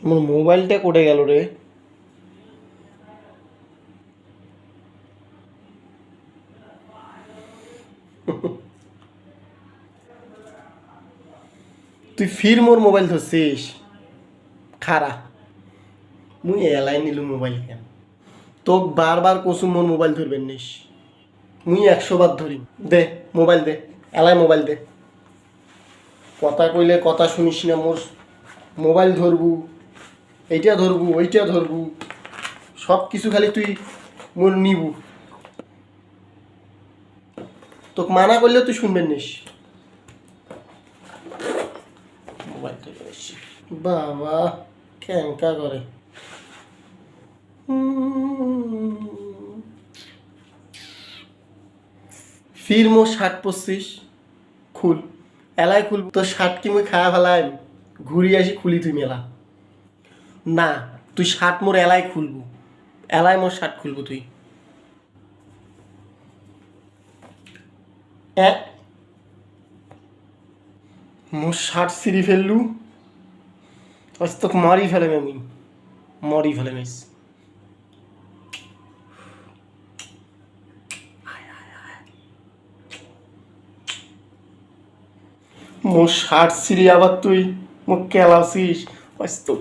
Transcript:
আমার মোবাইলটা কোটে গেল রে তুই ফির মোর মোবাইল ধরছিস খারা মুই এলাই নিলু মোবাইল কেন তোক বারবার কসুম মোর মোবাইল ধরবেন নিস মুই একশো বার ধরি দে, মোবাইল দে, এলাই মোবাইল দে। কথা কইলে কথা শুনিস না মোর মোবাইল ধরবু এইটা ধরবু ওইটা ধরবু। সব কিছু খালি তুই মোর নিবু। তোকে মানা করলে তুই শুনবেন নিস বাবা ক্যাঙ্কা করে। ফির মো শার্ট পরছিস? খুল। এলাই খুল তোর শার্ট কি মুই খায়া ফেলাই ঘুরি আসি খুলি তুই মেলা। না, তুই শার্ট মোর এলাই খুলবো। এলাই মোর শার্ট খুলবো তুই। এ? মোর শার্ট সিঁড়ি ফেললু। আজ তোকে মারি ফেলে আমি। মারি ফেলে মিস মোর শার্ট সিঁড়ি আবার তুই। মুখ কেলাসিস আজ তো